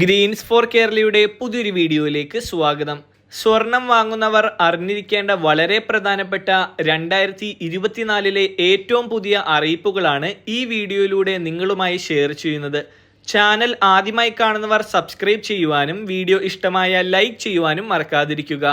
Green's four കേരളയുടെ പുതിയൊരു വീഡിയോയിലേക്ക് സ്വാഗതം. സ്വർണം വാങ്ങുന്നവർ അറിഞ്ഞിരിക്കേണ്ട വളരെ പ്രധാനപ്പെട്ട രണ്ടായിരത്തി ഇരുപത്തിനാലിലെ ഏറ്റവും പുതിയ അറിയിപ്പുകളാണ് ഈ വീഡിയോയിലൂടെ നിങ്ങളുമായി ഷെയർ ചെയ്യുന്നത്. ചാനൽ ആദ്യമായി കാണുന്നവർ സബ്സ്ക്രൈബ് ചെയ്യുവാനും വീഡിയോ ഇഷ്ടമായ ലൈക്ക് ചെയ്യുവാനും മറക്കാതിരിക്കുക.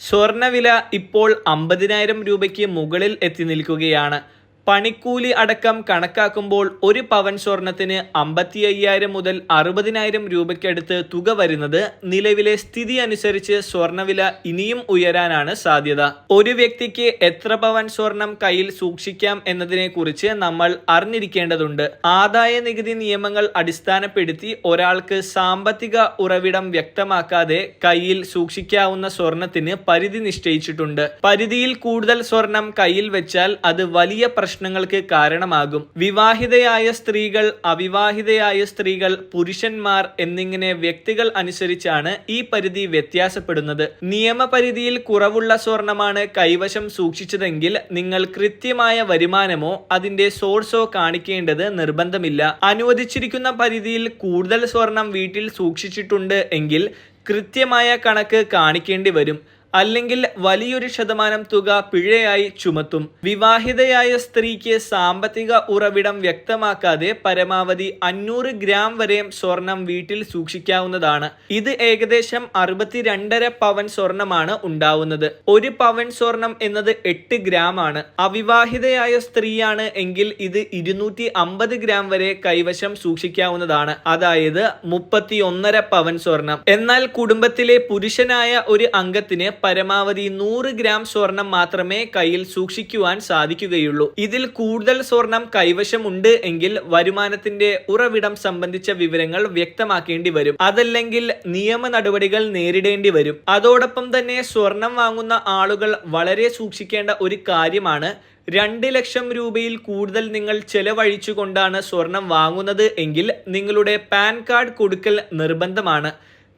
സ്വർണവില ഇപ്പോൾ അമ്പതിനായിരം രൂപയ്ക്ക് മുകളിൽ എത്തി നിൽക്കുകയാണ്. പണിക്കൂലി അടക്കം കണക്കാക്കുമ്പോൾ ഒരു പവൻ സ്വർണത്തിന് അമ്പത്തി അയ്യായിരം മുതൽ അറുപതിനായിരം രൂപയ്ക്കടുത്ത് തുക വരുന്നത് നിലവിലെ സ്ഥിതി അനുസരിച്ച് സ്വർണവില ഇനിയും ഉയരാനാണ് സാധ്യത. ഒരു വ്യക്തിക്ക് എത്ര പവൻ സ്വർണം കയ്യിൽ സൂക്ഷിക്കാം എന്നതിനെ കുറിച്ച് നമ്മൾ അറിഞ്ഞിരിക്കേണ്ടതുണ്ട്. ആദായ നികുതി നിയമങ്ങൾ അടിസ്ഥാനപ്പെടുത്തി ഒരാൾക്ക് സാമ്പത്തിക ഉറവിടം വ്യക്തമാക്കാതെ കയ്യിൽ സൂക്ഷിക്കാവുന്ന സ്വർണത്തിന് പരിധി നിശ്ചയിച്ചിട്ടുണ്ട്. പരിധിയിൽ കൂടുതൽ സ്വർണം കയ്യിൽ വെച്ചാൽ അത് വലിയ പ്രശ്നങ്ങൾക്ക് കാരണമാകും. വിവാഹിതയായ സ്ത്രീകൾ അവിവാഹിതയായ സ്ത്രീകൾ പുരുഷന്മാർ എന്നിങ്ങനെ വ്യക്തികൾ അനുസരിച്ചാണ് ഈ പരിധി വ്യത്യാസപ്പെടുന്നത്. നിയമപരിധിയിൽ കുറവുള്ള സ്വർണമാണ് കൈവശം സൂക്ഷിച്ചതെങ്കിൽ നിങ്ങൾ കൃത്യമായ വരുമാനമോ അതിന്റെ സോഴ്സോ കാണിക്കേണ്ടത് നിർബന്ധമില്ല. അനുവദിച്ചിരിക്കുന്ന പരിധിയിൽ കൂടുതൽ സ്വർണം വീട്ടിൽ സൂക്ഷിച്ചിട്ടുണ്ട് എങ്കിൽ കൃത്യമായ കണക്ക് കാണിക്കേണ്ടി വരും. അല്ലെങ്കിൽ വലിയൊരു ശതമാനം തുക പിഴയായി ചുമത്തും. വിവാഹിതയായ സ്ത്രീക്ക് സാമ്പത്തിക ഉറവിടം വ്യക്തമാക്കാതെ പരമാവധി അഞ്ഞൂറ് ഗ്രാം വരെയും സ്വർണം വീട്ടിൽ സൂക്ഷിക്കാവുന്നതാണ്. ഇത് ഏകദേശം അറുപത്തിരണ്ടര പവൻ സ്വർണമാണ് ഉണ്ടാവുന്നത്. ഒരു പവൻ സ്വർണം എന്നത് എട്ട് ഗ്രാം ആണ്. അവിവാഹിതയായ സ്ത്രീയാണ് എങ്കിൽ ഇത് ഇരുന്നൂറ്റി അമ്പത് ഗ്രാം വരെ കൈവശം സൂക്ഷിക്കാവുന്നതാണ്. അതായത് മുപ്പത്തി ഒന്നര പവൻ സ്വർണം. എന്നാൽ കുടുംബത്തിലെ പുരുഷനായ ഒരു അംഗത്തിന് പരമാവധി നൂറ് ഗ്രാം സ്വർണം മാത്രമേ കയ്യിൽ സൂക്ഷിക്കുവാൻ സാധിക്കുകയുള്ളൂ. ഇതിൽ കൂടുതൽ സ്വർണം കൈവശമുണ്ട് എങ്കിൽ വരുമാനത്തിന്റെ ഉറവിടം സംബന്ധിച്ച വിവരങ്ങൾ വ്യക്തമാക്കേണ്ടി വരും. അതല്ലെങ്കിൽ നിയമ നടപടികൾ നേരിടേണ്ടി വരും. അതോടൊപ്പം തന്നെ സ്വർണം വാങ്ങുന്ന ആളുകൾ വളരെ സൂക്ഷിക്കേണ്ട ഒരു കാര്യമാണ്. രണ്ട് ലക്ഷം രൂപയിൽ കൂടുതൽ നിങ്ങൾ ചെലവഴിച്ചുകൊണ്ടാണ് സ്വർണം വാങ്ങുന്നത് എങ്കിൽ നിങ്ങളുടെ പാൻ കാർഡ് കൊടുക്കൽ നിർബന്ധമാണ്.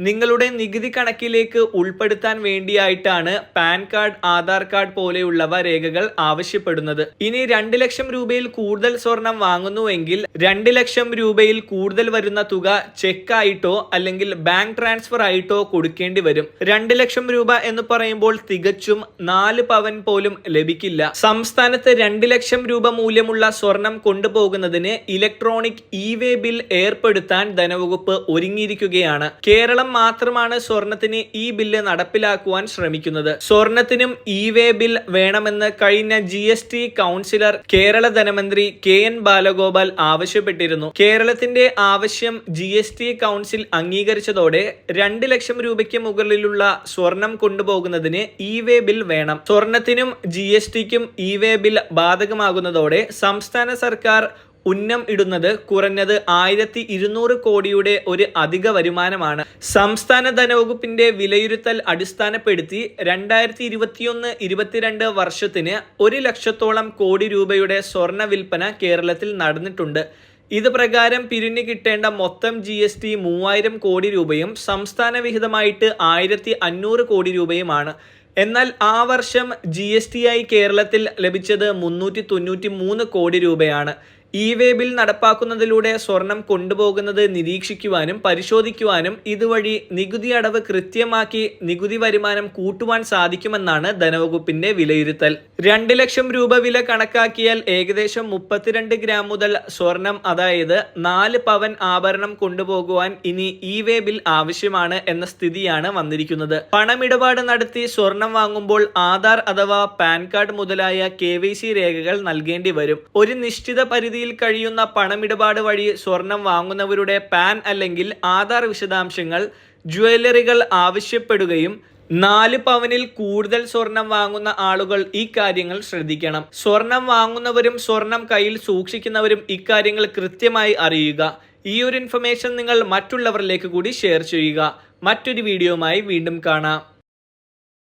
നിങ്ങളുടെ നികുതി കണക്കിലേക്ക് ഉൾപ്പെടുത്താൻ വേണ്ടിയായിട്ടാണ് പാൻ കാർഡ് ആധാർ കാർഡ് പോലെയുള്ളവ രേഖകൾ ആവശ്യപ്പെടുന്നത്. ഇനി രണ്ട് ലക്ഷം രൂപയിൽ കൂടുതൽ സ്വർണം വാങ്ങുന്നുവെങ്കിൽ രണ്ട് ലക്ഷം രൂപയിൽ കൂടുതൽ വരുന്ന തുക ചെക്കായിട്ടോ അല്ലെങ്കിൽ ബാങ്ക് ട്രാൻസ്ഫർ ആയിട്ടോ കൊടുക്കേണ്ടി വരും. രണ്ട് ലക്ഷം രൂപ എന്ന് പറയുമ്പോൾ തികച്ചും നാല് പവൻ പോലും ലഭിക്കില്ല. സംസ്ഥാനത്ത് രണ്ട് ലക്ഷം രൂപ മൂല്യമുള്ള സ്വർണം കൊണ്ടുപോകുന്നതിന് ഇലക്ട്രോണിക് ഇ വേ ബിൽ ഏർപ്പെടുത്താൻ ധനവകുപ്പ് ഒരുങ്ങിയിരിക്കുകയാണ്. കേരളം മാത്രമാണ് സ്വർണത്തിന് ഈ ബില്ല് നടപ്പിലാക്കുവാൻ ശ്രമിക്കുന്നത്. സ്വർണത്തിനും ഇ വേ ബിൽ വേണമെന്ന് കഴിഞ്ഞ G S T councillor Kerala ധനമന്ത്രി കെ എൻ ബാലഗോപാൽ ആവശ്യപ്പെട്ടിരുന്നു. കേരളത്തിന്റെ ആവശ്യം ജി എസ് ടി കൗൺസിൽ അംഗീകരിച്ചതോടെ രണ്ട് ലക്ഷം രൂപയ്ക്ക് മുകളിലുള്ള സ്വർണം കൊണ്ടുപോകുന്നതിന് ഇ വേ ബിൽ വേണം. സ്വർണത്തിനും ജി എസ് ടിക്കും ഇ വേ ബിൽ ബാധകമാകുന്നതോടെ സംസ്ഥാന സർക്കാർ ഉന്നം ഇടുന്നത് കുറഞ്ഞത് ആയിരത്തി ഇരുന്നൂറ് കോടിയുടെ ഒരു അധിക വരുമാനമാണ്. സംസ്ഥാന ധനവകുപ്പിന്റെ വിലയിരുത്തൽ അടിസ്ഥാനപ്പെടുത്തി രണ്ടായിരത്തി ഇരുപത്തിയൊന്ന് ഇരുപത്തിരണ്ട് വർഷത്തിന് ഒരു ലക്ഷത്തോളം കോടി രൂപയുടെ സ്വർണ വിൽപ്പന കേരളത്തിൽ നടന്നിട്ടുണ്ട്. ഇത് പ്രകാരം പിരിഞ്ഞു കിട്ടേണ്ട മൊത്തം ജി എസ് ടി മൂവായിരം കോടി രൂപയും സംസ്ഥാന വിഹിതമായിട്ട് ആയിരത്തി അഞ്ഞൂറ് കോടി രൂപയുമാണ്. എന്നാൽ ആ വർഷം ജി എസ് ടി ആയി കേരളത്തിൽ ലഭിച്ചത് മുന്നൂറ്റി തൊണ്ണൂറ്റി മൂന്ന് കോടി രൂപയാണ്. ഇ വേ ബിൽ നടപ്പാക്കുന്നതിലൂടെ സ്വർണം കൊണ്ടുപോകുന്നത് നിരീക്ഷിക്കുവാനും പരിശോധിക്കുവാനും ഇതുവഴി നികുതി അടവ് കൃത്യമാക്കി നികുതി വരുമാനം കൂട്ടുവാൻ സാധിക്കുമെന്നാണ് ധനവകുപ്പിന്റെ വിലയിരുത്തൽ. രണ്ട് ലക്ഷം രൂപ വില കണക്കാക്കിയാൽ ഏകദേശം മുപ്പത്തിരണ്ട് ഗ്രാം മുതൽ സ്വർണം അതായത് നാല് പവൻ ആഭരണം കൊണ്ടുപോകുവാൻ ഇനി ഇ വേ ബിൽ ആവശ്യമാണ് എന്ന സ്ഥിതിയാണ് വന്നിരിക്കുന്നത്. പണമിടപാട് നടത്തി സ്വർണം വാങ്ങുമ്പോൾ ആധാർ അഥവാ പാൻ കാർഡ് മുതലായ കെ രേഖകൾ നൽകേണ്ടി വരും. ഒരു നിശ്ചിത പരിധി പരിധിയിൽ കഴിയുന്ന പണമിടപാട് വഴി സ്വർണം വാങ്ങുന്നവരുടെ പാൻ അല്ലെങ്കിൽ ആധാർ വിശദാംശങ്ങൾ ജ്വല്ലറികൾ ആവശ്യപ്പെടുകയും നാല് പവനിൽ കൂടുതൽ സ്വർണം വാങ്ങുന്ന ആളുകൾ ഈ കാര്യങ്ങൾ ശ്രദ്ധിക്കണം. സ്വർണം വാങ്ങുന്നവരും സ്വർണം കയ്യിൽ സൂക്ഷിക്കുന്നവരും ഇക്കാര്യങ്ങൾ കൃത്യമായി അറിയുക. ഈ ഒരു ഇൻഫർമേഷൻ നിങ്ങൾ മറ്റുള്ളവരിലേക്ക് കൂടി ഷെയർ ചെയ്യുക. മറ്റൊരു വീഡിയോയുമായി വീണ്ടും കാണാം.